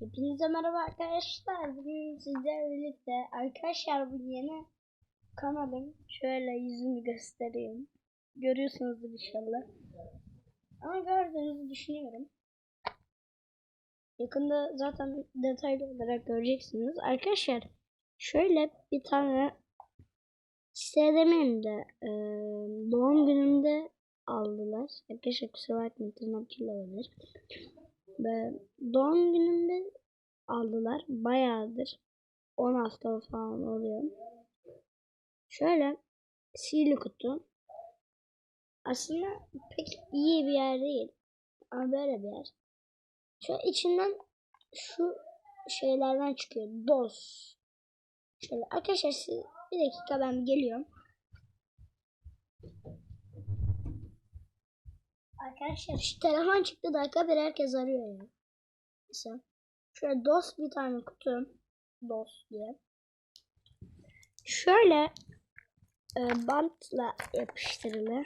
Hepinize merhaba arkadaşlar. Bugün sizlerle birlikte arkadaşlar bu yeni kanalım. Şöyle yüzümü göstereyim. Görüyorsunuzdur inşallah. Ama gördüğünüzü düşünüyorum. Yakında zaten detaylı olarak göreceksiniz. Arkadaşlar şöyle bir tane istedemeyin de e, doğum günümde aldılar. Arkadaşlar kusura bakmayın tırnakçıyla olabilir. Doğum günümde aldılar. Bayağıdır. 10 hafta falan oluyor. Şöyle sihirli kutu. Aslında pek iyi bir yer değil. Ama böyle bir yer. Şu içinden şu şeylerden çıkıyor. Dos. Şöyle arkadaşlar siz, bir dakika ben geliyorum. Arkadaşlar şu telefon çıktı dakika bir herkes arıyor ya. Mesela şöyle DOS bir tane kutu. DOS diye. Şöyle e, bantla yapıştırılı.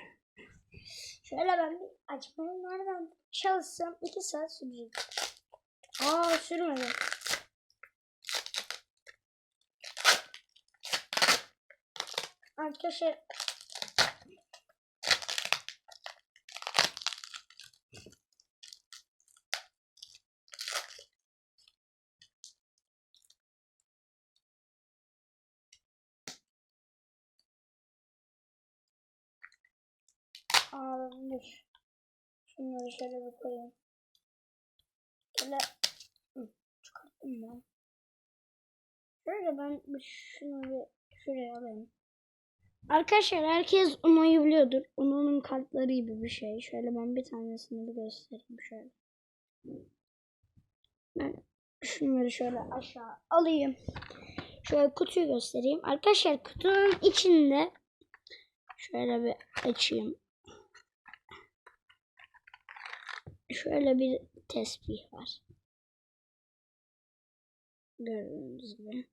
Şöyle ben bir açmayı nereden çalışsam 2 saat sürecek. Aa sürmedi. Arkadaşlar Dur. Şunları şöyle bir koyayım. Şöyle Hı, çıkarttım ben. Şöyle ben şunu bir şuraya alayım. Arkadaşlar herkes Uno'yu biliyordur. Uno'nun kartları gibi bir şey. Şöyle ben bir tanesini bir göstereyim şöyle. Ben şunları şöyle aşağı alayım. Şöyle kutuyu göstereyim. Arkadaşlar kutunun içinde şöyle bir açayım. Şöyle bir tesbih var. Gördüğünüz gibi.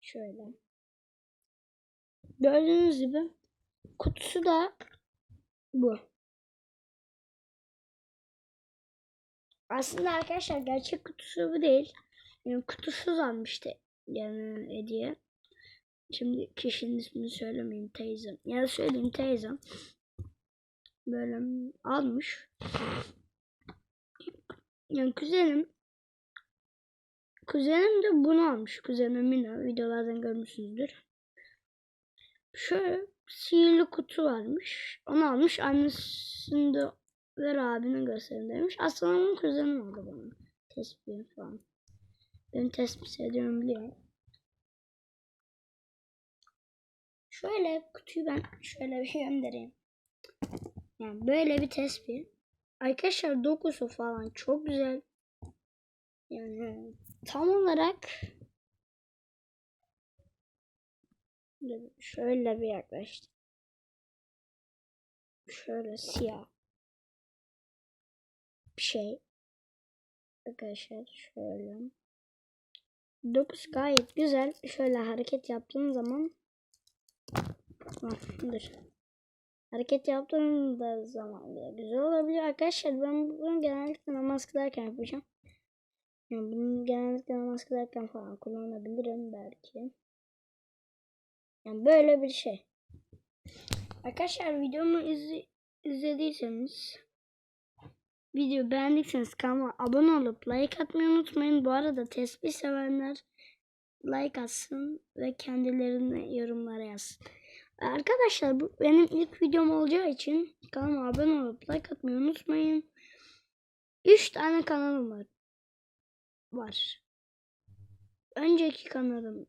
Şöyle. Gördüğünüz gibi kutusu da bu. Aslında arkadaşlar gerçek kutusu bu değil. Yani kutusuz almıştı yani hediye. Şimdi kişinin ismini söylemeyeyim teyzem. Ya söyleyeyim teyzem. Böyle almış. Yani kuzenim Kuzenim de bunu almış. Kuzenim Mina. Videolardan görmüşsünüzdür. Şöyle sihirli kutu varmış. Onu almış. Annesini de ver abine gösterin demiş. Aslında onun kuzenim aldı bana. Tespih falan. Ben tespih ediyorum biliyorum. Şöyle kutuyu ben şöyle bir şey göndereyim. Yani böyle bir tespih. Arkadaşlar dokusu falan çok güzel. Yani tam olarak şöyle bir yaklaştım. Şöyle siyah bir şey. Arkadaşlar şöyle. Dokuz gayet güzel. Şöyle hareket yaptığım zaman dur. Hareket yaptığım da zaman bile güzel olabilir. Arkadaşlar ben bunu genellikle namaz kılarken yapacağım. Yani bunu genellikle namaz kılarken falan kullanabilirim belki. Yani böyle bir şey. Arkadaşlar videomu izle, izlediyseniz video beğendiyseniz kanalıma abone olup like atmayı unutmayın. Bu arada tespih sevenler like atsın ve kendilerine yorumlara yazsın. Arkadaşlar bu benim ilk videom olacağı için kanalıma abone olup like atmayı unutmayın. 3 tane kanalım var var. Önceki kanalımı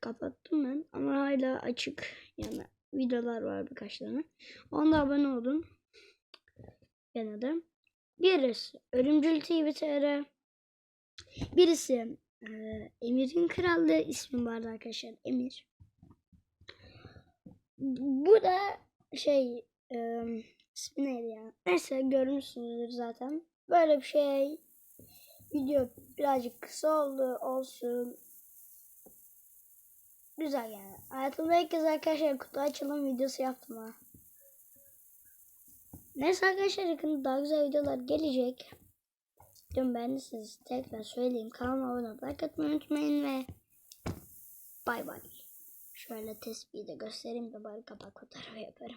kapattım ben ama hala açık yani videolar var birkaç tane. Onda abone olun. Gene de. Birisi Ölümcül TV TR. Birisi e, Emir'in Krallığı ismi vardı arkadaşlar. Emir. Bu da şey e, ismi neydi ya? Neyse görmüşsünüzdür zaten. Böyle bir şey Video birazcık kısa oldu olsun. Güzel yani. Hayatımda ilk kez arkadaşlar kutu açılım videosu yaptım ha. Neyse arkadaşlar yakında daha güzel videolar gelecek. Videomu beğendiyseniz tekrar söyleyeyim. Kanalıma abone atmayı unutmayın ve bay bay. Şöyle tespihi de göstereyim de bari kapak fotoğrafı yaparım.